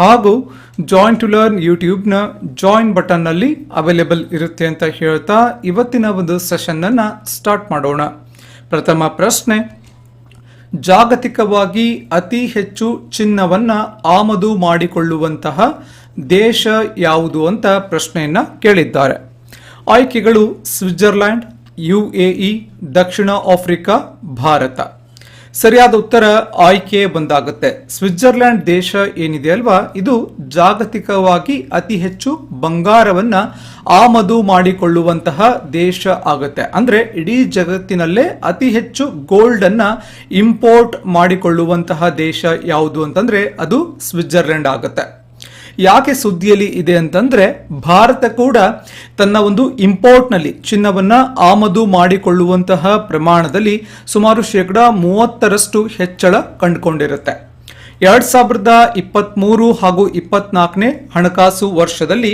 ಹಾಗೂ join to learn ಯೂಟ್ಯೂಬ್ನ join ಬಟನ್ನಲ್ಲಿ ಅವೈಲೇಬಲ್ ಇರುತ್ತೆ ಅಂತ ಹೇಳ್ತಾ ಇವತ್ತಿನ ಒಂದು ಸೆಷನ್ನನ್ನು ಸ್ಟಾರ್ಟ್ ಮಾಡೋಣ. ಪ್ರಥಮ ಪ್ರಶ್ನೆ, ಜಾಗತಿಕವಾಗಿ ಅತಿ ಹೆಚ್ಚು ಚಿನ್ನವನ್ನು ಆಮದು ಮಾಡಿಕೊಳ್ಳುವಂತಹ ದೇಶ ಯಾವುದು ಅಂತ ಪ್ರಶ್ನೆಯನ್ನು ಕೇಳಿದ್ದಾರೆ. ಆಯ್ಕೆಗಳು ಸ್ವಿಟ್ಜರ್ಲ್ಯಾಂಡ್, ಯು ಎ ಇ, ದಕ್ಷಿಣ ಆಫ್ರಿಕಾ, ಭಾರತ. ಸರಿಯಾದ ಉತ್ತರ ಆಯ್ಕೆ ಬಂದಾಗುತ್ತೆ. ಸ್ವಿಟ್ಜರ್ಲ್ಯಾಂಡ್ ದೇಶ ಏನಿದೆ ಅಲ್ವಾ? ಇದು ಜಾಗತಿಕವಾಗಿ ಅತಿ ಹೆಚ್ಚು ಬಂಗಾರವನ್ನ ಆಮದು ಮಾಡಿಕೊಳ್ಳುವಂತಹ ದೇಶ ಆಗುತ್ತೆ. ಅಂದ್ರೆ ಇಡೀ ಜಗತ್ತಿನಲ್ಲೇ ಅತಿ ಹೆಚ್ಚು ಗೋಲ್ಡ್ ಅನ್ನ ಇಂಪೋರ್ಟ್ ಮಾಡಿಕೊಳ್ಳುವಂತಹ ದೇಶ ಯಾವುದು ಅಂತಂದ್ರೆ ಅದು ಸ್ವಿಟ್ಜರ್ಲೆಂಡ್ ಆಗುತ್ತೆ. ಯಾಕೆ ಸುದ್ದಿಯಲ್ಲಿ ಇದೆ ಅಂತಂದ್ರೆ ಭಾರತ ಕೂಡ ತನ್ನ ಒಂದು ಇಂಪೋರ್ಟ್ನಲ್ಲಿ ಚಿನ್ನವನ್ನ ಆಮದು ಮಾಡಿಕೊಳ್ಳುವಂತಹ ಪ್ರಮಾಣದಲ್ಲಿ ಸುಮಾರು ಶೇಕಡ ಮೂವತ್ತರಷ್ಟು ಹೆಚ್ಚಳ ಕಂಡುಕೊಂಡಿರುತ್ತೆ. ಎರಡ್ ಸಾವಿರದ ಇಪ್ಪತ್ತ್ಮೂರು ಹಾಗೂ ಇಪ್ಪತ್ನಾಲ್ಕನೇ ಹಣಕಾಸು ವರ್ಷದಲ್ಲಿ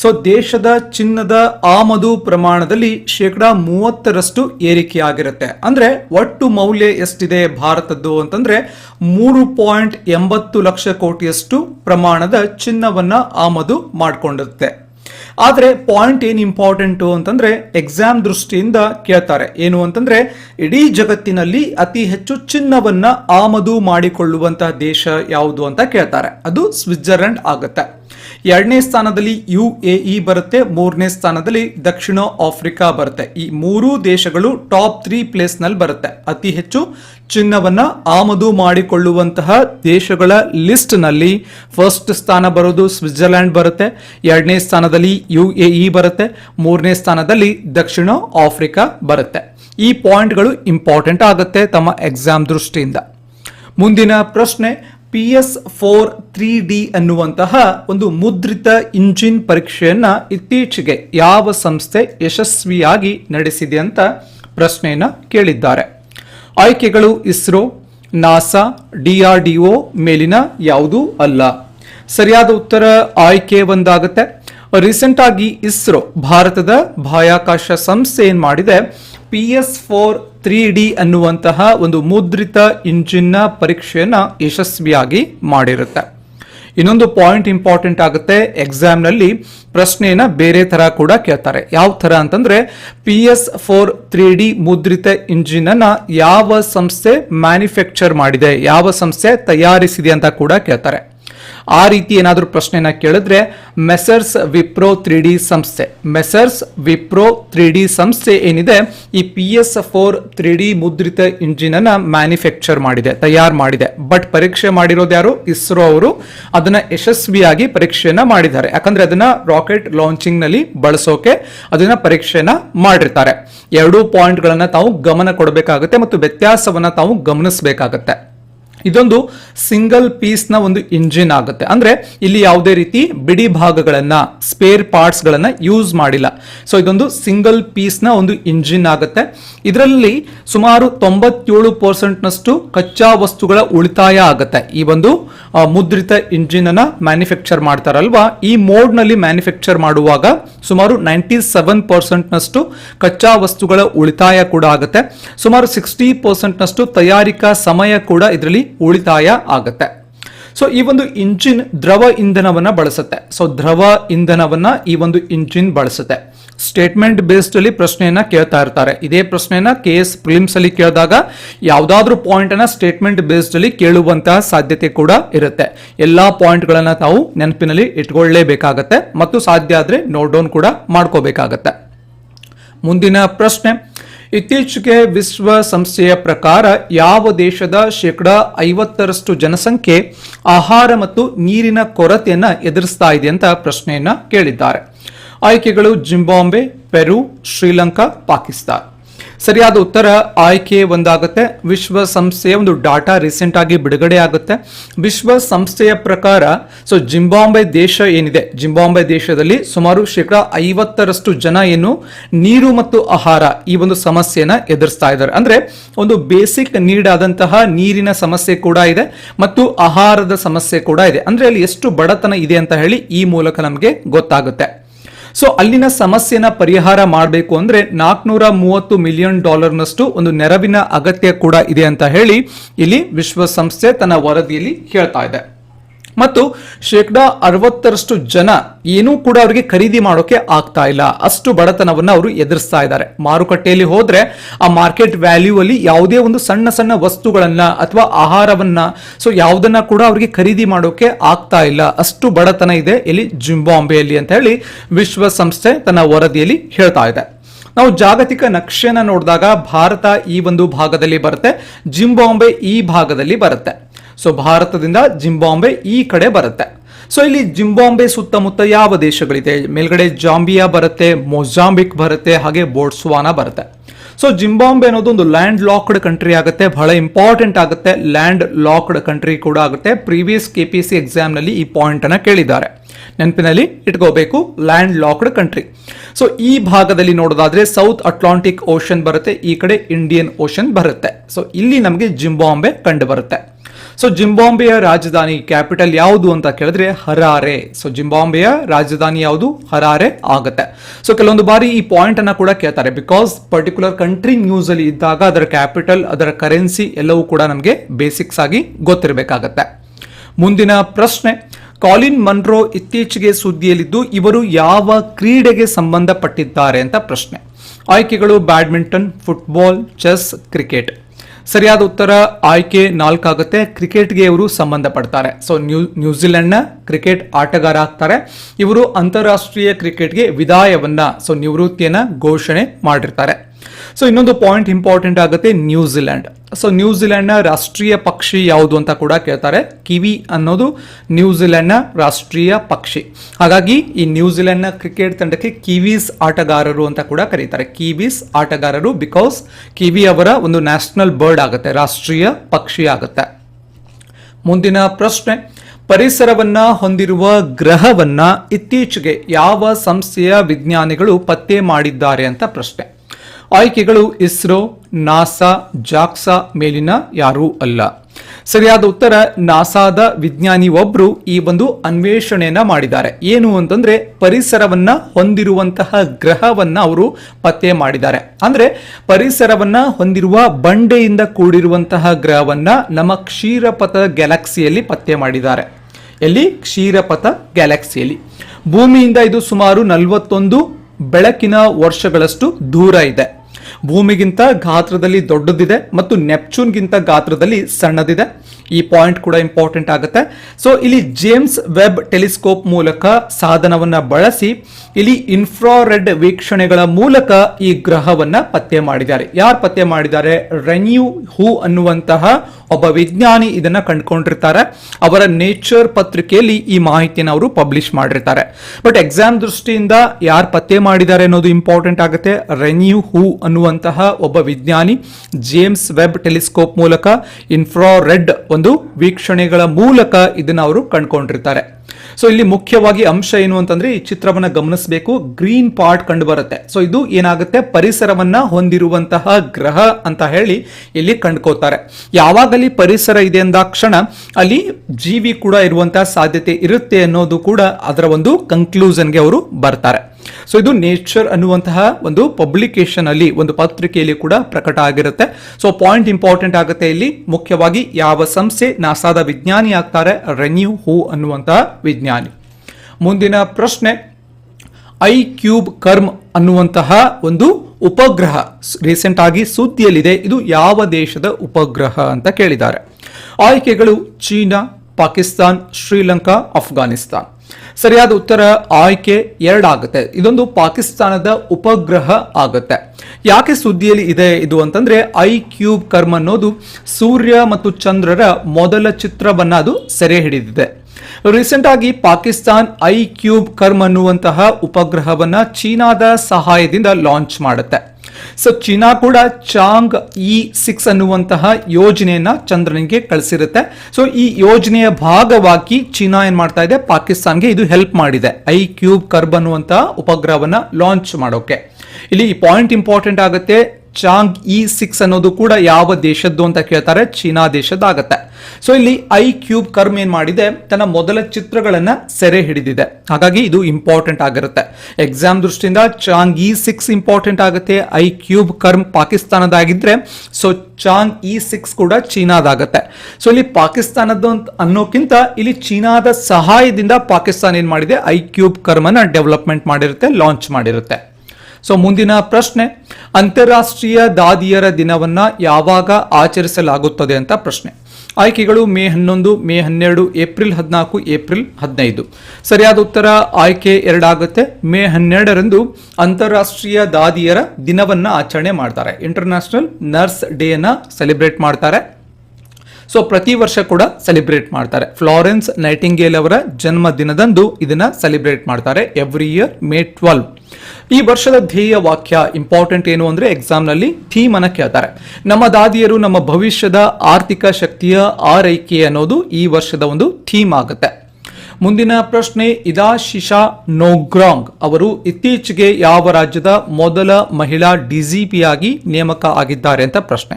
ಸೊ ದೇಶದ ಚಿನ್ನದ ಆಮದು ಪ್ರಮಾಣದಲ್ಲಿ ಶೇಕಡ ಮೂವತ್ತರಷ್ಟು ಏರಿಕೆಯಾಗಿರುತ್ತೆ. ಅಂದ್ರೆ ಒಟ್ಟು ಮೌಲ್ಯ ಎಷ್ಟಿದೆ ಭಾರತದ್ದು ಅಂತಂದ್ರೆ ಮೂರು ಪಾಯಿಂಟ್ ಎಂಬತ್ತು ಲಕ್ಷ ಕೋಟಿಯಷ್ಟು ಪ್ರಮಾಣದ ಚಿನ್ನವನ್ನ ಆಮದು ಮಾಡಿಕೊಂಡಿರುತ್ತೆ. ಆದರೆ ಪಾಯಿಂಟ್ ಏನು ಇಂಪಾರ್ಟೆಂಟು ಅಂತಂದ್ರೆ ಎಕ್ಸಾಮ್ ದೃಷ್ಟಿಯಿಂದ ಕೇಳ್ತಾರೆ. ಏನು ಅಂತಂದ್ರೆ, ಇಡೀ ಜಗತ್ತಿನಲ್ಲಿ ಅತಿ ಹೆಚ್ಚು ಚಿನ್ನವನ್ನ ಆಮದು ಮಾಡಿಕೊಳ್ಳುವಂತಹ ದೇಶ ಯಾವುದು ಅಂತ ಕೇಳ್ತಾರೆ. ಅದು ಸ್ವಿಟ್ಜರ್ಲೆಂಡ್ ಆಗುತ್ತೆ. ಎರಡನೇ ಸ್ಥಾನದಲ್ಲಿ ಯು ಎ ಇ ಬರುತ್ತೆ, ಮೂರನೇ ಸ್ಥಾನದಲ್ಲಿ ದಕ್ಷಿಣ ಆಫ್ರಿಕಾ ಬರುತ್ತೆ. ಈ ಮೂರೂ ದೇಶಗಳು ಟಾಪ್ ತ್ರೀ ಪ್ಲೇಸ್ನಲ್ಲಿ ಬರುತ್ತೆ. ಅತಿ ಹೆಚ್ಚು ಚಿನ್ನವನ್ನ ಆಮದು ಮಾಡಿಕೊಳ್ಳುವಂತಹ ದೇಶಗಳ ಲಿಸ್ಟ್ನಲ್ಲಿ ಫಸ್ಟ್ ಸ್ಥಾನ ಬರೋದು ಸ್ವಿಟ್ಜರ್ಲ್ಯಾಂಡ್ ಬರುತ್ತೆ. ಎರಡನೇ ಸ್ಥಾನದಲ್ಲಿ ಯು ಎ ಇ ಬರುತ್ತೆ, ಮೂರನೇ ಸ್ಥಾನದಲ್ಲಿ ದಕ್ಷಿಣ ಆಫ್ರಿಕಾ ಬರುತ್ತೆ. ಈ ಪಾಯಿಂಟ್ಗಳು ಇಂಪಾರ್ಟೆಂಟ್ ಆಗುತ್ತೆ ತಮ್ಮ ಎಕ್ಸಾಮ್ ದೃಷ್ಟಿಯಿಂದ. ಮುಂದಿನ ಪ್ರಶ್ನೆ P S four three D ಅನ್ನುವಂತಹ ಒಂದು ಮುದ್ರಿತ ಇಂಜಿನ್ ಪರೀಕ್ಷೆಯನ್ನು ಇತ್ತೀಚೆಗೆ ಯಾವ ಸಂಸ್ಥೆ ಯಶಸ್ವಿಯಾಗಿ ನಡೆಸಿದೆ ಅಂತ ಪ್ರಶ್ನೆಯನ್ನು ಕೇಳಿದ್ದಾರೆ. ಆಯ್ಕೆಗಳು ಇಸ್ರೋ, ನಾಸಾ ಡಿಆರ್ಡಿಒ ಮೇಲಿನ ಯಾವುದೂ ಅಲ್ಲ. ಸರಿಯಾದ ಉತ್ತರ ಆಯ್ಕೆ ಒಂದಾಗುತ್ತೆ. ರೀಸೆಂಟ್ ಆಗಿ ಇಸ್ರೋ ಭಾರತದ ಬಾಹ್ಯಾಕಾಶ ಸಂಸ್ಥೆ ಏನ್ ಮಾಡಿದೆ? P S four three D ಅನ್ನುವಂತಹ ಒಂದು ಮುದ್ರಿತ ಇಂಜಿನ್ನ ಪರೀಕ್ಷೆಯನ್ನ ಯಶಸ್ವಿಯಾಗಿ ಮಾಡಿರುತ್ತೆ. ಇನ್ನೊಂದು ಪಾಯಿಂಟ್ ಇಂಪಾರ್ಟೆಂಟ್ ಆಗುತ್ತೆ ಎಕ್ಸಾಮ್ನಲ್ಲಿ ಪ್ರಶ್ನೆಯನ್ನ ಬೇರೆ ತರ ಕೂಡ ಕೇಳ್ತಾರೆ. ಯಾವ ತರ ಅಂತಂದ್ರೆ P S four three D ಮುದ್ರಿತ ಇಂಜಿನ್ ಅನ್ನ ಯಾವ ಸಂಸ್ಥೆ ಮ್ಯಾನುಫ್ಯಾಕ್ಚರ್ ಮಾಡಿದೆ, ಯಾವ ಸಂಸ್ಥೆ ತಯಾರಿಸಿದೆ ಅಂತ ಕೂಡ ಕೇಳ್ತಾರೆ. ಆ ರೀತಿ ಏನಾದರೂ ಪ್ರಶ್ನೆಯನ್ನು ಕೇಳಿದ್ರೆ ಮೆಸರ್ಸ್ ವಿಪ್ರೋ ತ್ರೀ ಡಿ ಸಂಸ್ಥೆ. ಮೆಸರ್ಸ್ ವಿಪ್ರೋ ತ್ರೀ ಡಿ ಸಂಸ್ಥೆ ಏನಿದೆ, ಈ P S four three D ಮುದ್ರಿತ ಇಂಜಿನ್ ಅನ್ನ ಮ್ಯಾನುಫ್ಯಾಕ್ಚರ್ ಮಾಡಿದೆ, ತಯಾರು ಮಾಡಿದೆ. ಬಟ್ ಪರೀಕ್ಷೆ ಮಾಡಿರೋದು ಯಾರು? ಇಸ್ರೋ ಅವರು. ಅದನ್ನ ಯಶಸ್ವಿಯಾಗಿ ಪರೀಕ್ಷೆಯನ್ನ ಮಾಡಿದ್ದಾರೆ. ಯಾಕಂದ್ರೆ ಅದನ್ನ ರಾಕೆಟ್ ಲಾಂಚಿಂಗ್ನಲ್ಲಿ ಬಳಸೋಕೆ ಅದನ್ನ ಪರೀಕ್ಷೆಯನ್ನ ಮಾಡಿರ್ತಾರೆ. ಎರಡೂ ಪಾಯಿಂಟ್ಗಳನ್ನ ತಾವು ಗಮನ ಕೊಡಬೇಕಾಗುತ್ತೆ ಮತ್ತು ವ್ಯತ್ಯಾಸವನ್ನ ತಾವು ಗಮನಿಸಬೇಕಾಗುತ್ತೆ. ಇದೊಂದು ಸಿಂಗಲ್ ಪೀಸ್ನ ಒಂದು ಇಂಜಿನ್ ಆಗುತ್ತೆ. ಅಂದ್ರೆ ಇಲ್ಲಿ ಯಾವುದೇ ರೀತಿ ಬಿಡಿ ಭಾಗಗಳನ್ನ ಸ್ಪೇರ್ ಪಾರ್ಟ್ಸ್ ಗಳನ್ನ ಯೂಸ್ ಮಾಡಿಲ್ಲ. ಸೊ ಇದೊಂದು ಸಿಂಗಲ್ ಪೀಸ್ನ ಒಂದು ಇಂಜಿನ್ ಆಗುತ್ತೆ. ಇದರಲ್ಲಿ ಸುಮಾರು ತೊಂಬತ್ತೇಳು ಪರ್ಸೆಂಟ್ ನಷ್ಟು ಕಚ್ಚಾ ವಸ್ತುಗಳ ಉಳಿತಾಯ ಆಗುತ್ತೆ. ಈ ಒಂದು ಮುದ್ರಿತ ಇಂಜಿನ್ ಅನ್ನ ಮ್ಯಾನುಫ್ಯಾಕ್ಚರ್ ಮಾಡ್ತಾರಲ್ವಾ? ಈ ಮೋಡ್ನಲ್ಲಿ ಮ್ಯಾನುಫ್ಯಾಕ್ಚರ್ ಮಾಡುವಾಗ ಸುಮಾರು ನೈಂಟಿ ಸೆವೆನ್ ಪರ್ಸೆಂಟ್ ನಷ್ಟು ಕಚ್ಚಾ ವಸ್ತುಗಳ ಉಳಿತಾಯ ಕೂಡ ಆಗುತ್ತೆ. ಸುಮಾರು ಸಿಕ್ಸ್ಟಿ ಪರ್ಸೆಂಟ್ ನಷ್ಟು ತಯಾರಿಕಾ ಸಮಯ ಕೂಡ ಇದರಲ್ಲಿ ಉಳಿತಾಯ ಆಗುತ್ತೆ. ಸೊ ಈ ಒಂದು ಇಂಜಿನ್ ದ್ರವ ಇಂಧನವನ್ನ ಬಳಸುತ್ತೆ. ಸೊ ದ್ರವ ಇಂಧನವನ್ನ ಈ ಒಂದು ಇಂಜಿನ್ ಬಳಸುತ್ತೆ. ಸ್ಟೇಟ್ಮೆಂಟ್ ಬೇಸ್ಡ್ ಅಲ್ಲಿ ಪ್ರಶ್ನೆಯನ್ನ ಕೇಳ್ತಾ ಇರ್ತಾರೆ. ಇದೇ ಪ್ರಶ್ನೆಯನ್ನ ಕೆ ಎಸ್ ಪ್ರಿಲಿಮ್ಸ್ ಅಲ್ಲಿ ಕೇಳಿದಾಗ ಯಾವ್ದಾದ್ರು ಪಾಯಿಂಟ್ ಅನ್ನ ಸ್ಟೇಟ್ಮೆಂಟ್ ಬೇಸ್ಡ್ ಅಲ್ಲಿ ಕೇಳುವಂತಹ ಸಾಧ್ಯತೆ ಕೂಡ ಇರುತ್ತೆ. ಎಲ್ಲಾ ಪಾಯಿಂಟ್ ಗಳನ್ನ ತಾವು ನೆನಪಿನಲ್ಲಿ ಇಟ್ಕೊಳ್ಳೇಬೇಕಾಗತ್ತೆ. ಮತ್ತು ಸಾಧ್ಯ ಆದ್ರೆ ನೋಟ್ ಡೌನ್ ಕೂಡ ಮಾಡ್ಕೋಬೇಕಾಗತ್ತೆ. ಮುಂದಿನ ಪ್ರಶ್ನೆ. ಇತ್ತೀಚೆಗೆ ವಿಶ್ವ ಸಂಸ್ಥೆಯ ಪ್ರಕಾರ ಯಾವ ದೇಶದ ಶೇಕಡ ಐವತ್ತರಷ್ಟು ಜನಸಂಖ್ಯೆ ಆಹಾರ ಮತ್ತು ನೀರಿನ ಕೊರತೆಯನ್ನು ಎದುರಿಸ್ತಾ ಇದೆ ಅಂತ ಪ್ರಶ್ನೆಯನ್ನ ಕೇಳಿದ್ದಾರೆ. ಆಯ್ಕೆಗಳು ಜಿಂಬಾಂಬೆ, ಪೆರು, ಶ್ರೀಲಂಕಾ, ಪಾಕಿಸ್ತಾನ್. ಸರಿಯಾದ ಉತ್ತರ ಆಯ್ಕೆ ಒಂದಾಗುತ್ತೆ. ವಿಶ್ವಸಂಸ್ಥೆಯ ಒಂದು ಡಾಟಾ ರೀಸೆಂಟ್ ಆಗಿ ಬಿಡುಗಡೆ ಆಗುತ್ತೆ. ವಿಶ್ವಸಂಸ್ಥೆಯ ಪ್ರಕಾರ, ಸೊ ಜಿಂಬಾಂಬೆ ದೇಶ ಏನಿದೆ? ಜಿಂಬಾಂಬೆ ದೇಶದಲ್ಲಿ ಸುಮಾರು ಶೇಕಡ ಐವತ್ತರಷ್ಟು ಜನ ಏನು ನೀರು ಮತ್ತು ಆಹಾರ ಈ ಒಂದು ಸಮಸ್ಯೆನ ಎದುರಿಸ್ತಾ ಇದ್ದಾರೆ. ಅಂದ್ರೆ ಒಂದು ಬೇಸಿಕ್ ನೀಡ್ ಆದಂತಹ ನೀರಿನ ಸಮಸ್ಯೆ ಕೂಡ ಇದೆ ಮತ್ತು ಆಹಾರದ ಸಮಸ್ಯೆ ಕೂಡ ಇದೆ. ಅಂದ್ರೆ ಅಲ್ಲಿ ಎಷ್ಟು ಬಡತನ ಇದೆ ಅಂತ ಹೇಳಿ ಈ ಮೂಲಕ ನಮಗೆ ಗೊತ್ತಾಗುತ್ತೆ. ಸೊ ಅಲ್ಲಿನ ಸಮಸ್ಯೆನ ಪರಿಹಾರ ಮಾಡಬೇಕು ಅಂದ್ರೆ ನಾಲ್ಕುನೂರ ಮೂವತ್ತು ಮಿಲಿಯನ್ ಡಾಲರ್ನಷ್ಟು ಒಂದು ನೆರವಿನ ಅಗತ್ಯ ಕೂಡ ಇದೆ ಅಂತ ಹೇಳಿ ಇಲ್ಲಿ ವಿಶ್ವಸಂಸ್ಥೆ ತನ್ನ ವರದಿಯಲ್ಲಿ ಹೇಳ್ತಾ ಇದೆ. ಮತ್ತು ಶೇಕಡಾ ಅರವತ್ತರಷ್ಟು ಜನ ಏನೂ ಕೂಡ ಅವರಿಗೆ ಖರೀದಿ ಮಾಡೋಕೆ ಆಗ್ತಾ ಇಲ್ಲ. ಅಷ್ಟು ಬಡತನವನ್ನು ಅವರು ಎದುರಿಸ್ತಾ ಇದ್ದಾರೆ. ಮಾರುಕಟ್ಟೆಯಲ್ಲಿ ಹೋದ್ರೆ ಆ ಮಾರ್ಕೆಟ್ ವ್ಯಾಲ್ಯೂ ಅಲ್ಲಿ ಯಾವುದೇ ಒಂದು ಸಣ್ಣ ಸಣ್ಣ ವಸ್ತುಗಳನ್ನ ಅಥವಾ ಆಹಾರವನ್ನ, ಸೊ ಯಾವುದನ್ನ ಕೂಡ ಅವರಿಗೆ ಖರೀದಿ ಮಾಡೋಕೆ ಆಗ್ತಾ ಇಲ್ಲ. ಅಷ್ಟು ಬಡತನ ಇದೆ ಇಲ್ಲಿ ಜಿಂಬಾಂಬೆಯಲ್ಲಿ ಅಂತ ಹೇಳಿ ವಿಶ್ವಸಂಸ್ಥೆ ತನ್ನ ವರದಿಯಲ್ಲಿ ಹೇಳ್ತಾ ಇದೆ. ನಾವು ಜಾಗತಿಕ ನಕ್ಷೆನ ನೋಡಿದಾಗ ಭಾರತ ಈ ಒಂದು ಭಾಗದಲ್ಲಿ ಬರುತ್ತೆ, ಜಿಂಬಾಂಬೆ ಈ ಭಾಗದಲ್ಲಿ ಬರುತ್ತೆ. ಸೊ ಭಾರತದಿಂದ ಜಿಂಬಾಂಬೆ ಈ ಕಡೆ ಬರುತ್ತೆ. ಸೊ ಇಲ್ಲಿ ಜಿಂಬಾಂಬೆ ಸುತ್ತಮುತ್ತ ಯಾವ ದೇಶಗಳಿದೆ? ಮೇಲ್ಗಡೆ ಜಾಂಬಿಯಾ ಬರುತ್ತೆ ಮೊಜಾಂಬಿಕ್ ಬರುತ್ತೆ, ಹಾಗೆ ಬೋಟ್ಸ್ವಾನಾ ಬರುತ್ತೆ. ಸೊ ಜಿಂಬಾಂಬೆ ಅನ್ನೋದು ಒಂದು ಲ್ಯಾಂಡ್ ಲಾಕ್ಡ್ ಕಂಟ್ರಿ ಆಗುತ್ತೆ, ಬಹಳ ಇಂಪಾರ್ಟೆಂಟ್ ಆಗುತ್ತೆ ಲ್ಯಾಂಡ್ ಲಾಕ್ಡ್ ಕಂಟ್ರಿ ಕೂಡ ಆಗುತ್ತೆ. ಪ್ರೀವಿಯಸ್ ಕೆ ಪಿ ಸಿ ಎಕ್ಸಾಮ್ನಲ್ಲಿ ಈ ಪಾಯಿಂಟ್ ಅನ್ನ ಕೇಳಿದ್ದಾರೆ. ನೆನಪಿನಲ್ಲಿ ಇಟ್ಕೋಬೇಕು ಲ್ಯಾಂಡ್ ಲಾಕ್ಡ್ ಕಂಟ್ರಿ ಸೊ ಈ ಭಾಗದಲ್ಲಿ ನೋಡೋದಾದ್ರೆ ಸೌತ್ ಅಟ್ಲಾಂಟಿಕ್ ಓಷನ್ ಬರುತ್ತೆ, ಈ ಕಡೆ ಇಂಡಿಯನ್ ಓಷನ್ ಬರುತ್ತೆ. ಸೊ ಇಲ್ಲಿ ನಮಗೆ ಜಿಂಬಾಂಬೆ ಕಂಡು ಬರುತ್ತೆ. ಸೊ ಜಿಂಬಾಂಬೆಯ ರಾಜಧಾನಿ ಕ್ಯಾಪಿಟಲ್ ಯಾವುದು ಅಂತ ಕೇಳಿದ್ರೆ ಹರಾರೆ. ಸೊ ಜಿಂಬಾಂಬೆಯ ರಾಜಧಾನಿ ಯಾವುದು? ಹರಾರೆ ಆಗುತ್ತೆ. ಸೊ ಕೆಲವೊಂದು ಬಾರಿ ಈ ಪಾಯಿಂಟ್ ಅನ್ನ ಕೂಡ ಕೇಳ್ತಾರೆ. ಬಿಕಾಸ್ ಪರ್ಟಿಕ್ಯುಲರ್ ಕಂಟ್ರಿ ನ್ಯೂಸ್ ಅಲ್ಲಿ ಇದ್ದಾಗ ಅದರ ಕ್ಯಾಪಿಟಲ್ ಅದರ ಕರೆನ್ಸಿ ಎಲ್ಲವೂ ಕೂಡ ನಮಗೆ ಬೇಸಿಕ್ಸ್ ಆಗಿ ಗೊತ್ತಿರಬೇಕಾಗತ್ತೆ. ಮುಂದಿನ ಪ್ರಶ್ನೆ ಕಾಲಿನ್ ಮನ್ರೋ ಇತ್ತೀಚೆಗೆ ಸುದ್ದಿಯಲ್ಲಿದ್ದು ಇವರು ಯಾವ ಕ್ರೀಡೆಗೆ ಸಂಬಂಧಪಟ್ಟಿದ್ದಾರೆ ಅಂತ ಪ್ರಶ್ನೆ. ಆಯ್ಕೆಗಳು ಬ್ಯಾಡ್ಮಿಂಟನ್ ಫುಟ್ಬಾಲ್ ಚೆಸ್ ಕ್ರಿಕೆಟ್ ಸರಿಯಾದ ಉತ್ತರ ಆಯ್ಕೆ ನಾಲ್ಕಾಗುತ್ತೆ. ಕ್ರಿಕೆಟ್ಗೆ ಇವರು ಸಂಬಂಧಪಡ್ತಾರೆ. ಸೊ ನ್ಯೂ ನ್ಯೂಜಿಲೆಂಡ್ನ ಕ್ರಿಕೆಟ್ ಆಟಗಾರ ಆಗ್ತಾರೆ ಇವರು ಅಂತಾರಾಷ್ಟ್ರೀಯ ಕ್ರಿಕೆಟ್ಗೆ ವಿದಾಯವನ್ನ ಸೊ ನಿವೃತ್ತಿಯನ್ನ ಘೋಷಣೆ ಮಾಡಿರ್ತಾರೆ. ಸೊ ಇನ್ನೊಂದು ಪಾಯಿಂಟ್ ಇಂಪಾರ್ಟೆಂಟ್ ಆಗುತ್ತೆ ನ್ಯೂಜಿಲೆಂಡ್ ಸೊ ನ್ಯೂಜಿಲೆಂಡ್ನ ರಾಷ್ಟ್ರೀಯ ಪಕ್ಷಿ ಯಾವುದು ಅಂತ ಕೂಡ ಕೇಳ್ತಾರೆ. ಕಿವಿ ಅನ್ನೋದು ನ್ಯೂಜಿಲೆಂಡ್ನ ರಾಷ್ಟ್ರೀಯ ಪಕ್ಷಿ. ಹಾಗಾಗಿ ಈ ನ್ಯೂಜಿಲೆಂಡ್ನ ಕ್ರಿಕೆಟ್ ತಂಡಕ್ಕೆ ಕಿವೀಸ್ ಆಟಗಾರರು ಅಂತ ಕೂಡ ಕರೀತಾರೆ. ಕಿವೀಸ್ ಆಟಗಾರರು ಬಿಕಾಸ್ ಕಿವಿ ಅವರ ಒಂದು ನ್ಯಾಷನಲ್ ಬರ್ಡ್ ಆಗುತ್ತೆ, ರಾಷ್ಟ್ರೀಯ ಪಕ್ಷಿ ಆಗುತ್ತೆ. ಮುಂದಿನ ಪ್ರಶ್ನೆ, ಪರಿಸರವನ್ನ ಹೊಂದಿರುವ ಗ್ರಹವನ್ನ ಇತ್ತೀಚೆಗೆ ಯಾವ ಸಂಸ್ಥೆಯ ವಿಜ್ಞಾನಿಗಳು ಪತ್ತೆ ಮಾಡಿದ್ದಾರೆ ಅಂತ ಪ್ರಶ್ನೆ. ಆಯ್ಕೆಗಳು ಇಸ್ರೋ, ನಾಸಾ, ಜಾಕ್ಸಾ ಮೇಲಿನ ಯಾರೂ ಅಲ್ಲ. ಸರಿಯಾದ ಉತ್ತರ, ನಾಸಾದ ವಿಜ್ಞಾನಿ ಒಬ್ರು ಈ ಒಂದು ಅನ್ವೇಷಣೆಯನ್ನ ಮಾಡಿದ್ದಾರೆ. ಏನು ಅಂತಂದ್ರೆ, ಪರಿಸರವನ್ನ ಹೊಂದಿರುವಂತಹ ಗ್ರಹವನ್ನ ಅವರು ಪತ್ತೆ ಮಾಡಿದ್ದಾರೆ. ಅಂದ್ರೆ, ಪರಿಸರವನ್ನ ಹೊಂದಿರುವ ಬಂಡೆಯಿಂದ ಕೂಡಿರುವಂತಹ ಗ್ರಹವನ್ನ ನಮ್ಮ ಕ್ಷೀರಪಥ ಗ್ಯಾಲಕ್ಸಿಯಲ್ಲಿ ಪತ್ತೆ ಮಾಡಿದ್ದಾರೆ. ಎಲ್ಲಿ? ಕ್ಷೀರಪಥ ಗ್ಯಾಲಕ್ಸಿಯಲ್ಲಿ. ಭೂಮಿಯಿಂದ ಇದು ಸುಮಾರು ನಲವತ್ತೊಂದು ಬೆಳಕಿನ ವರ್ಷಗಳಷ್ಟು ದೂರ ಇದೆ. ಭೂಮಿಗಿಂತ ಗಾತ್ರದಲ್ಲಿ ದೊಡ್ಡದಿದೆ ಮತ್ತು ನೆಪ್ಚೂನ್ಗಿಂತ ಗಾತ್ರದಲ್ಲಿ ಸಣ್ಣದಿದೆ. ಈ ಪಾಯಿಂಟ್ ಕೂಡ ಇಂಪಾರ್ಟೆಂಟ್ ಆಗುತ್ತೆ. ಸೊ ಇಲ್ಲಿ ಜೇಮ್ಸ್ ವೆಬ್ ಟೆಲಿಸ್ಕೋಪ್ ಮೂಲಕ ಸಾಧನವನ್ನ ಬಳಸಿ, ಇಲ್ಲಿ ಇನ್ಫ್ರಾರೆಡ್ ವೀಕ್ಷಣೆಗಳ ಮೂಲಕ ಈ ಗ್ರಹವನ್ನ ಪತ್ತೆ ಮಾಡಿದ್ದಾರೆ. ಯಾರು ಪತ್ತೆ ಮಾಡಿದ್ದಾರೆ? ರೆನ್ಯೂ ಹೂ ಅನ್ನುವಂತಹ ಒಬ್ಬ ವಿಜ್ಞಾನಿ ಇದನ್ನ ಕಂಡುಕೊಂಡಿರ್ತಾರೆ. ಅವರ ನೇಚರ್ ಪತ್ರಿಕೆಯಲ್ಲಿ ಈ ಮಾಹಿತಿಯನ್ನು ಅವರು ಪಬ್ಲಿಷ್ ಮಾಡಿರ್ತಾರೆ. ಬಟ್ ಎಕ್ಸಾಮ್ ದೃಷ್ಟಿಯಿಂದ ಯಾರು ಪತ್ತೆ ಮಾಡಿದ್ದಾರೆ ಅನ್ನೋದು ಇಂಪಾರ್ಟೆಂಟ್ ಆಗುತ್ತೆ. ರೆನ್ಯೂ ಹೂ ಅನ್ನುವಂತಹ ಒಬ್ಬ ವಿಜ್ಞಾನಿ ಜೇಮ್ಸ್ ವೆಬ್ ಟೆಲಿಸ್ಕೋಪ್ ಮೂಲಕ ಇನ್ಫ್ರಾರೆಡ್ ಒಂದು ವೀಕ್ಷಣೆಗಳ ಮೂಲಕ ಇದನ್ನ ಅವರು ಕಂಡುಕೊಂಡಿರ್ತಾರೆ. ಸೊ ಇಲ್ಲಿ ಮುಖ್ಯವಾಗಿ ಅಂಶ ಏನು ಅಂತಂದ್ರೆ ಈ ಚಿತ್ರವನ್ನ ಗಮನಿಸಬೇಕು. ಗ್ರೀನ್ ಪಾರ್ಟ್ ಕಂಡು ಬರುತ್ತೆ ಸೊ ಇದು ಏನಾಗುತ್ತೆ? ಪರಿಸರವನ್ನ ಹೊಂದಿರುವಂತಹ ಗ್ರಹ ಅಂತ ಹೇಳಿ ಇಲ್ಲಿ ಕಂಡ್ಕೋತಾರೆ. ಯಾವಾಗಲಿ ಪರಿಸರ ಇದೆ ಅಂದಾಕ್ಷಣ ಅಲ್ಲಿ ಜೀವಿ ಕೂಡ ಇರುವಂತಹ ಸಾಧ್ಯತೆ ಇರುತ್ತೆ ಅನ್ನೋದು ಕೂಡ ಅದರ ಒಂದು ಕನ್ಕ್ಲೂಸನ್ಗೆ ಅವರು ಬರ್ತಾರೆ. ಸೊ ಇದು ನೇಚರ್ ಅನ್ನುವಂತಹ ಒಂದು ಪಬ್ಲಿಕೇಶನ್ ಅಲ್ಲಿ ಒಂದು ಪತ್ರಿಕೆಯಲ್ಲಿ ಕೂಡ ಪ್ರಕಟ ಆಗಿರುತ್ತೆ. ಸೊ ಪಾಯಿಂಟ್ ಇಂಪಾರ್ಟೆಂಟ್ ಆಗುತ್ತೆ ಇಲ್ಲಿ. ಮುಖ್ಯವಾಗಿ ಯಾವ ಸಂಸ್ಥೆ ನಾಸಾದ ವಿಜ್ಞಾನಿ ಆಗ್ತಾರೆ? ರೆನ್ಯೂ ಹೂ ಅನ್ನುವಂತಹ ವಿಜ್ಞಾನಿ. ಮುಂದಿನ ಪ್ರಶ್ನೆ ಐ ಕ್ಯೂಬ್ ಕರ್ಮ್ ಅನ್ನುವಂತಹ ಒಂದು ಉಪಗ್ರಹ ರೀಸೆಂಟ್ ಆಗಿ ಸುದ್ದಿಯಲ್ಲಿದೆ. ಇದು ಯಾವ ದೇಶದ ಉಪಗ್ರಹ ಅಂತ ಕೇಳಿದ್ದಾರೆ. ಆಯ್ಕೆಗಳು ಚೀನಾ ಪಾಕಿಸ್ತಾನ್, ಶ್ರೀಲಂಕಾ, ಅಫ್ಘಾನಿಸ್ತಾನ್. ಸರಿಯಾದ ಉತ್ತರ ಆಯ್ಕೆ ಎರಡಾಗುತ್ತೆ. ಇದೊಂದು ಪಾಕಿಸ್ತಾನದ ಉಪಗ್ರಹ ಆಗುತ್ತೆ. ಯಾಕೆ ಸುದ್ದಿಯಲ್ಲಿ ಇದೆ ಇದು ಅಂತಂದ್ರೆ ಐ ಕ್ಯೂಬ್ ಕರ್ಮ್ ಅನ್ನೋದು ಸೂರ್ಯ ಮತ್ತು ಚಂದ್ರರ ಮೊದಲ ಚಿತ್ರವನ್ನ ಅದು ಸೆರೆ ಹಿಡಿದಿದೆ. ರೀಸೆಂಟ್ ಆಗಿ ಪಾಕಿಸ್ತಾನ್ ಐ ಕ್ಯೂಬ್ ಕರ್ಮ್ ಅನ್ನುವಂತಹ ಉಪಗ್ರಹವನ್ನ ಚೀನಾದ ಸಹಾಯದಿಂದ ಲಾಂಚ್ ಮಾಡುತ್ತೆ. ಸೊ ಚೀನಾ ಕೂಡ ಚಾಂಗ್ ಇ ಸಿಕ್ಸ್ ಅನ್ನುವಂತಹ ಯೋಜನೆಯನ್ನ ಚಂದ್ರನಿಗೆ ಕಳಿಸಿರುತ್ತೆ ಸೊ ಈ ಯೋಜನೆಯ ಭಾಗವಾಗಿ ಚೀನಾ ಏನ್ ಮಾಡ್ತಾ ಇದೆ ಪಾಕಿಸ್ತಾನ್ಗೆ ಇದು ಹೆಲ್ಪ್ ಮಾಡಿದೆ ಐ ಕ್ಯೂಬ್ ಕರ್ಬ್ ಅನ್ನುವಂತಹ ಉಪಗ್ರಹವನ್ನ ಲಾಂಚ್ ಮಾಡೋಕೆ ಇಲ್ಲಿ ಈ ಪಾಯಿಂಟ್ ಇಂಪಾರ್ಟೆಂಟ್ ಆಗುತ್ತೆ ಚಾಂಗ್ ಇ ಸಿಕ್ಸ್ ಅನ್ನೋದು ಕೂಡ ಯಾವ ದೇಶದ್ದು ಅಂತ ಕೇಳ್ತಾರೆ, ಚೀನಾ ದೇಶದ್ದಾಗತ್ತೆ. ಸೊ ಇಲ್ಲಿ ಐ ಕ್ಯೂಬ್ ಕರ್ಮ್ ಏನ್ ಮಾಡಿದೆ, ತನ್ನ ಮೊದಲ ಚಿತ್ರಗಳನ್ನ ಸೆರೆ ಹಿಡಿದಿದೆ. ಹಾಗಾಗಿ ಇದು ಇಂಪಾರ್ಟೆಂಟ್ ಆಗಿರುತ್ತೆ. ಎಕ್ಸಾಮ್ ದೃಷ್ಟಿಯಿಂದ ಚಾಂಗ್ ಇ ಸಿಕ್ಸ್ ಇಂಪಾರ್ಟೆಂಟ್ ಆಗುತ್ತೆ. ಐ ಕ್ಯೂಬ್ ಕರ್ಮ್ ಪಾಕಿಸ್ತಾನದಾಗಿದ್ರೆ ಸೊ ಚಾಂಗ್ ಇ ಸಿಕ್ಸ್ ಕೂಡ ಚೀನಾದಾಗತ್ತೆ. ಸೊ ಇಲ್ಲಿ ಪಾಕಿಸ್ತಾನದ್ದು ಅಂತ ಅನ್ನೋಕ್ಕಿಂತ ಇಲ್ಲಿ ಚೀನಾದ ಸಹಾಯದಿಂದ ಪಾಕಿಸ್ತಾನ ಏನ್ ಮಾಡಿದೆ, ಐ ಕ್ಯೂಬ್ ಕರ್ಮ್ ಅನ್ನ ಡೆವಲಪ್ಮೆಂಟ್ ಮಾಡಿರುತ್ತೆ ಲಾಂಚ್ ಮಾಡಿರುತ್ತೆ. ಸೊ ಮುಂದಿನ ಪ್ರಶ್ನೆ ಅಂತಾರಾಷ್ಟ್ರೀಯ ದಾದಿಯರ ದಿನವನ್ನ ಯಾವಾಗ ಆಚರಿಸಲಾಗುತ್ತದೆ ಅಂತ ಪ್ರಶ್ನೆ. ಆಯ್ಕೆಗಳು ಮೇ ಹನ್ನೊಂದು, ಮೇ ಹನ್ನೆರಡು, ಏಪ್ರಿಲ್ ಹದಿನಾಲ್ಕು, ಏಪ್ರಿಲ್ ಹದಿನೈದು. ಸರಿಯಾದ ಉತ್ತರ ಆಯ್ಕೆ ಎರಡಾಗುತ್ತೆ. ಮೇ ಹನ್ನೆರಡರಂದು ಅಂತಾರಾಷ್ಟ್ರೀಯ ದಾದಿಯರ ದಿನವನ್ನ ಆಚರಣೆ ಮಾಡ್ತಾರೆ. ಇಂಟರ್ನ್ಯಾಷನಲ್ ನರ್ಸ್ ಡೇ ಅನ್ನ ಸೆಲೆಬ್ರೇಟ್ ಮಾಡ್ತಾರೆ. ಸೊ ಪ್ರತಿ ವರ್ಷ ಕೂಡ ಸೆಲೆಬ್ರೇಟ್ ಮಾಡ್ತಾರೆ. ಫ್ಲಾರೆನ್ಸ್ ನೈಟಿಂಗೇಲ್ ಅವರ ಜನ್ಮ ದಿನದಂದು ಇದನ್ನ ಸೆಲೆಬ್ರೇಟ್ ಮಾಡ್ತಾರೆ ಎವ್ರಿ ಇಯರ್ ಮೇ ಟ್ವೆಲ್ವ್ ಈ ವರ್ಷದ ಧ್ಯೇಯ ವಾಕ್ಯ ಇಂಪಾರ್ಟೆಂಟ್ ಏನು ಅಂದ್ರೆ ಎಕ್ಸಾಮ್ನಲ್ಲಿ ಥೀಮ್ ಅನ್ನ ಕೇಳ್ತಾರೆ. ನಮ್ಮ ದಾದಿಯರು ನಮ್ಮ ಭವಿಷ್ಯದ ಆರ್ಥಿಕ ಶಕ್ತಿಯ ಆರೈಕೆ ಅನ್ನೋದು ಈ ವರ್ಷದ ಒಂದು ಥೀಮ್ ಆಗುತ್ತೆ. ಮುಂದಿನ ಪ್ರಶ್ನೆ ಇದಾ ಶಿಶಾ ನೋಗ್ರಾಂಗ್ ಅವರು ಇತ್ತೀಚೆಗೆ ಯಾವ ರಾಜ್ಯದ ಮೊದಲ ಮಹಿಳಾ ಡಿಜಿಪಿ ಆಗಿ ನೇಮಕ ಆಗಿದ್ದಾರೆ ಅಂತ ಪ್ರಶ್ನೆ.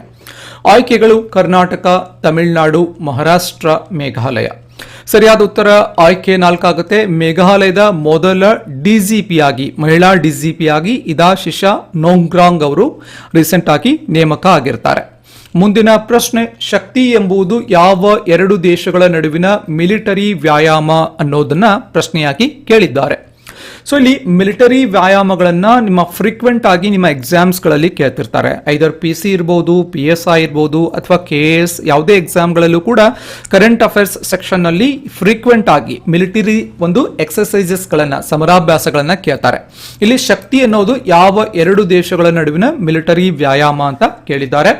ಆಯ್ಕೆಗಳು ಕರ್ನಾಟಕ, ತಮಿಳುನಾಡು, ಮಹಾರಾಷ್ಟ್ರ, ಮೇಘಾಲಯ. ಸರಿಯಾದ ಉತ್ತರ, ಆಯ್ಕೆ ನಾಲ್ಕಾಗುತ್ತೆ. ಮೇಘಾಲಯದ ಮೊದಲ ಡಿಜಿಪಿ ಆಗಿ ಮಹಿಳಾ ಡಿಜಿಪಿ ಆಗಿ ಇದಾಶಿಶಾ ನೋಂಗ್ರಾಂಗ್ ಅವರು ರೀಸೆಂಟ್ ಆಗಿ ನೇಮಕ ಆಗಿರ್ತಾರೆ. ಮುಂದಿನ ಪ್ರಶ್ನೆ, ಶಕ್ತಿ ಎಂಬುದು ಯಾವ ಎರಡು ದೇಶಗಳ ನಡುವಿನ ಮಿಲಿಟರಿ ವ್ಯಾಯಾಮ ಅನ್ನೋದನ್ನ ಪ್ರಶ್ನೆಯಾಗಿ ಕೇಳಿದ್ದಾರೆ. ಸೊ ಇಲ್ಲಿ ಮಿಲಿಟರಿ ವ್ಯಾಯಾಮಗಳನ್ನ ನಿಮ್ಮ ಫ್ರೀಕ್ವೆಂಟ್ ಆಗಿ ನಿಮ್ಮ ಎಕ್ಸಾಮ್ಸ್ಗಳಲ್ಲಿ ಕೇಳ್ತಿರ್ತಾರೆ. ಐದರ್ ಪಿ ಸಿ ಇರ್ಬೋದು ಪಿ ಎಸ್ ಐ ಇರ್ಬೋದು, ಅಥವಾ ಕೆ ಎಸ್ ಯಾವುದೇ ಎಕ್ಸಾಮ್ಗಳಲ್ಲೂ ಕೂಡ ಕರೆಂಟ್ ಅಫೇರ್ಸ್ ಸೆಕ್ಷನ್ನಲ್ಲಿ ಫ್ರೀಕ್ವೆಂಟ್ ಆಗಿ ಮಿಲಿಟರಿ ಒಂದು ಎಕ್ಸಸೈಸಸ್ಗಳನ್ನ ಸಮರಾಭ್ಯಾಸಗಳನ್ನ ಕೇಳ್ತಾರೆ. ಇಲ್ಲಿ ಶಕ್ತಿ ಅನ್ನೋದು ಯಾವ ಎರಡು ದೇಶಗಳ ನಡುವಿನ ಮಿಲಿಟರಿ ವ್ಯಾಯಾಮ ಅಂತ ಕೇಳಿದ್ದಾರೆ.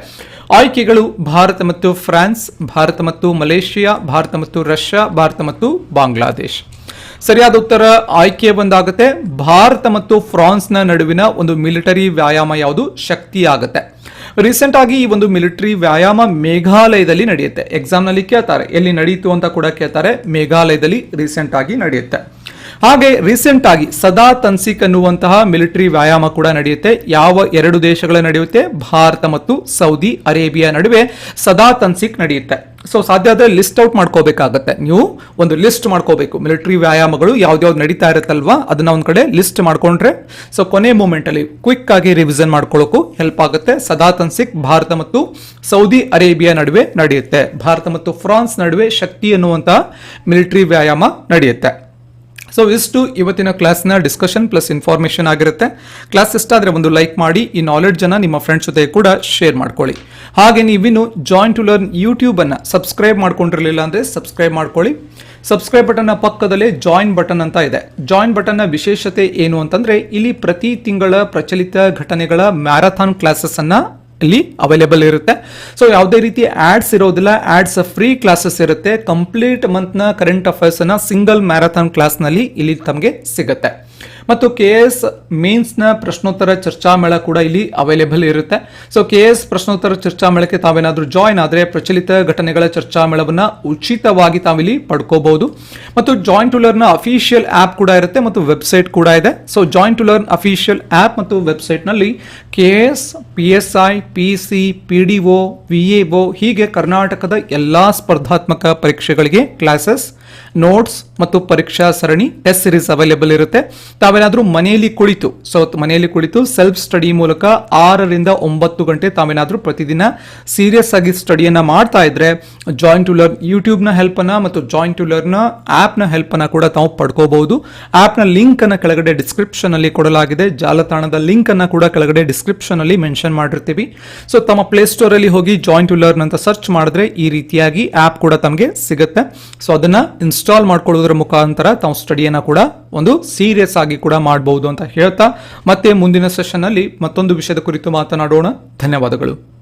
ಆಯ್ಕೆಗಳು ಭಾರತ ಮತ್ತು ಫ್ರಾನ್ಸ್, ಭಾರತ ಮತ್ತು ಮಲೇಷಿಯಾ, ಭಾರತ ಮತ್ತು ರಷ್ಯಾ, ಭಾರತ ಮತ್ತು ಬಾಂಗ್ಲಾದೇಶ್. ಸರಿಯಾದ ಉತ್ತರ ಆಯ್ಕೆ ಬಂದಾಗುತ್ತೆ. ಭಾರತ ಮತ್ತು ಫ್ರಾನ್ಸ್ನ ನಡುವಿನ ಒಂದು ಮಿಲಿಟರಿ ವ್ಯಾಯಾಮ ಯಾವುದು? ಶಕ್ತಿ ಆಗುತ್ತೆ ರೀಸೆಂಟ್ ಆಗಿ ಈ ಒಂದು ಮಿಲಿಟರಿ ವ್ಯಾಯಾಮ ಮೇಘಾಲಯದಲ್ಲಿ ನಡೆಯುತ್ತೆ. ಎಕ್ಸಾಮ್ನಲ್ಲಿ ಕೇಳ್ತಾರೆ. ಎಲ್ಲಿ ನಡೆಯಿತು ಅಂತ ಕೂಡ ಕೇಳ್ತಾರೆ. ಮೇಘಾಲಯದಲ್ಲಿ ರೀಸೆಂಟ್ ಆಗಿ ನಡೆಯುತ್ತೆ. ಹಾಗೆ ರೀಸೆಂಟ್ ಆಗಿ ಸದಾ ತನ್ಸಿಕ್ ಅನ್ನುವಂತಹ ಮಿಲಿಟರಿ ವ್ಯಾಯಾಮ ಕೂಡ ನಡೆಯುತ್ತೆ. ಯಾವ ಎರಡು ದೇಶಗಳ ನಡೆಯುತ್ತೆ? ಭಾರತ ಮತ್ತು ಸೌದಿ ಅರೇಬಿಯಾ ನಡುವೆ ಸದಾ ತನ್ಸಿಕ್ ನಡೆಯುತ್ತೆ. ಸೊ ಸಾಧ್ಯ ಆದರೆ ಲಿಸ್ಟ್ ಔಟ್ ಮಾಡ್ಕೋಬೇಕಾಗತ್ತೆ. ನೀವು ಒಂದು ಲಿಸ್ಟ್ ಮಾಡ್ಕೋಬೇಕು. ಮಿಲಿಟರಿ ವ್ಯಾಯಾಮಗಳು ಯಾವ್ದ್ಯಾವ್ದು ನಡೀತಾ ಇರುತ್ತಲ್ವಾ? ಅದನ್ನ ಒಂದ್ ಕಡೆ ಲಿಸ್ಟ್ ಮಾಡ್ಕೊಂಡ್ರೆ ಸೊ ಕೊನೆ ಮೂಮೆಂಟ್ ಅಲ್ಲಿ ಕ್ವಿಕ್ ಆಗಿ ರಿವಿಷನ್ ಮಾಡ್ಕೊಳ್ಳೋಕು ಹೆಲ್ಪ್ ಆಗುತ್ತೆ. ಸದಾ ತನ್ಸಿಕ್ ಭಾರತ ಮತ್ತು ಸೌದಿ ಅರೇಬಿಯಾ ನಡುವೆ ನಡೆಯುತ್ತೆ. ಭಾರತ ಮತ್ತು ಫ್ರಾನ್ಸ್ ನಡುವೆ ಶಕ್ತಿ ಎನ್ನುವಂತಹ ಮಿಲಿಟರಿ ವ್ಯಾಯಾಮ ನಡೆಯುತ್ತೆ. ಸೊ ಇಷ್ಟು ಇವತ್ತಿನ ಕ್ಲಾಸ್ನ ಡಿಸ್ಕಷನ್ ಪ್ಲಸ್ ಇನ್ಫಾರ್ಮೇಷನ್ ಆಗಿರುತ್ತೆ. ಕ್ಲಾಸ್ ಇಷ್ಟ ಆದರೆ ಒಂದು ಲೈಕ್ ಮಾಡಿ, ಈ ನಾಲೆಡ್ಜನ್ನು ನಿಮ್ಮ ಫ್ರೆಂಡ್ಸ್ ಜೊತೆ ಕೂಡ ಶೇರ್ ಮಾಡ್ಕೊಳ್ಳಿ. ಹಾಗೆ ನೀವಿನ್ನು ಜಾಯಿನ್ ಟು ಲರ್ನ್ ಯೂಟ್ಯೂಬನ್ನು ಸಬ್ಸ್ಕ್ರೈಬ್ ಮಾಡ್ಕೊಂಡಿರಲಿಲ್ಲ ಅಂದರೆ ಸಬ್ಸ್ಕ್ರೈಬ್ ಮಾಡ್ಕೊಳ್ಳಿ. ಸಬ್ಸ್ಕ್ರೈಬ್ ಬಟನ್ನ ಪಕ್ಕದಲ್ಲೇ ಜಾಯಿನ್ ಬಟನ್ ಅಂತ ಇದೆ. ಜಾಯಿನ್ ಬಟನ್ನ ವಿಶೇಷತೆ ಏನು ಅಂತಂದರೆ, ಇಲ್ಲಿ ಪ್ರತಿ ತಿಂಗಳ ಪ್ರಚಲಿತ ಘಟನೆಗಳ ಮ್ಯಾರಥಾನ್ ಕ್ಲಾಸಸ್ ಅನ್ನ ಇಲ್ಲಿ ಅವೈಲೇಬಲ್ ಇರುತ್ತೆ. ಸೊ ಯಾವುದೇ ರೀತಿ ಆಡ್ಸ್ ಇರೋದಿಲ್ಲ ಆಡ್ಸ್ ಫ್ರೀ ಕ್ಲಾಸಸ್ ಇರುತ್ತೆ. ಕಂಪ್ಲೀಟ್ ಮಂತ್ನ ಕರೆಂಟ್ ಅಫೇರ್ಸ್ನ ಸಿಂಗಲ್ ಮ್ಯಾರಥಾನ್ ಕ್ಲಾಸ್ನಲ್ಲಿ ಇಲ್ಲಿ ತಮಗೆ ಸಿಗುತ್ತೆ. ಮತ್ತು ಕೆ ಎಸ್ ಮೀನ್ಸ್ನ ಪ್ರಶ್ನೋತ್ತರ ಚರ್ಚಾ ಮೇಳ ಕೂಡ ಇಲ್ಲಿ ಅವೈಲೇಬಲ್ ಇರುತ್ತೆ. ಸೊ ಕೆ ಎಸ್ ಪ್ರಶ್ನೋತ್ತರ ಚರ್ಚಾ ಮೇಳಕ್ಕೆ ತಾವೇನಾದರೂ ಜಾಯಿನ್ ಆದರೆ ಪ್ರಚಲಿತ ಘಟನೆಗಳ ಚರ್ಚಾ ಮೇಳವನ್ನು ಉಚಿತವಾಗಿ ತಾವಿಲ್ಲಿ ಪಡ್ಕೋಬಹುದು. ಮತ್ತು join to learn official app ಕೂಡ ಇರುತ್ತೆ ಮತ್ತು ವೆಬ್ಸೈಟ್ ಕೂಡ ಇದೆ. So join to learn official app ಮತ್ತು ವೆಬ್ಸೈಟ್ನಲ್ಲಿ K S P S I P C P D O V A O ಹೀಗೆ ಕರ್ನಾಟಕದ ಎಲ್ಲ ಸ್ಪರ್ಧಾತ್ಮಕ ಪರೀಕ್ಷೆಗಳಿಗೆ ಕ್ಲಾಸಸ್ ನೋಟ್ಸ್ ಮತ್ತು ಪರೀಕ್ಷಾ ಸರಣಿ ಟೆಸ್ಟ್ ಸಿರೀಸ್ ಅವೈಲೇಬಲ್ ಇರುತ್ತೆ. ತಾವೇನಾದರೂ ಮನೆಯಲ್ಲಿ ಕುಳಿತು ಸೊ ಮನೆಯಲ್ಲಿ ಕುಳಿತು ಸೆಲ್ಫ್ ಸ್ಟಡಿ ಮೂಲಕ ಆರರಿಂದ ಒಂಬತ್ತು ಗಂಟೆ ತಾವೇನಾದರೂ ಪ್ರತಿದಿನ ಸೀರಿಯಸ್ ಆಗಿ ಸ್ಟಡಿಯನ್ನು ಮಾಡ್ತಾ ಇದ್ರೆ ಜಾಯಿಂಟ್ ಟು ಲರ್ನ್ ಯೂಟ್ಯೂಬ್ನ ಹೆಲ್ಪನ್ನು ಮತ್ತು ಜಾಯಿಂಟ್ ಟು ಲರ್ನ್ ಆಪ್ನ ಹೆಲ್ಪ್ ಅನ್ನ ಕೂಡ ತಾವು ಪಡ್ಕೋಬಹುದು. ಆ್ಯಪ್ನ ಲಿಂಕನ್ನು ಕೆಳಗಡೆ ಡಿಸ್ಕ್ರಿಪ್ಷನಲ್ಲಿ ಕೊಡಲಾಗಿದೆ. ಜಾಲತಾಣದ ಲಿಂಕನ್ನು ಕೂಡ ಕೆಳಗಡೆ ಡಿಸ್ಕ್ರಿಪ್ಷನ್ ಅಲ್ಲಿ ಮೆನ್ಷನ್ ಮಾಡಿರ್ತೀವಿ. ಸೊ ತಮ್ಮ ಪ್ಲೇ ಸ್ಟೋರಲ್ಲಿ ಹೋಗಿ ಜಾಯಿಂಟ್ ಟು ಲರ್ನ್ ಅಂತ ಸರ್ಚ್ ಮಾಡಿದ್ರೆ ಈ ರೀತಿಯಾಗಿ ಆ್ಯಪ್ ಕೂಡ ತಮಗೆ ಸಿಗುತ್ತೆ. ಸೊ ಅದನ್ನ ಇನ್ಸ್ಟಾಲ್ ಮಾಡ್ಕೊಳ್ಳೋದ್ರ ಮುಖಾಂತರ ತಾವು ಸ್ಟಡಿಯನ್ನ ಕೂಡ ಒಂದು ಸೀರಿಯಸ್ ಆಗಿ ಕೂಡ ಮಾಡಬಹುದು ಅಂತ ಹೇಳ್ತಾ ಮತ್ತೆ ಮುಂದಿನ ಸೆಷನ್ ಅಲ್ಲಿ ಮತ್ತೊಂದು ವಿಷಯದ ಕುರಿತು ಮಾತನಾಡೋಣ. ಧನ್ಯವಾದಗಳು.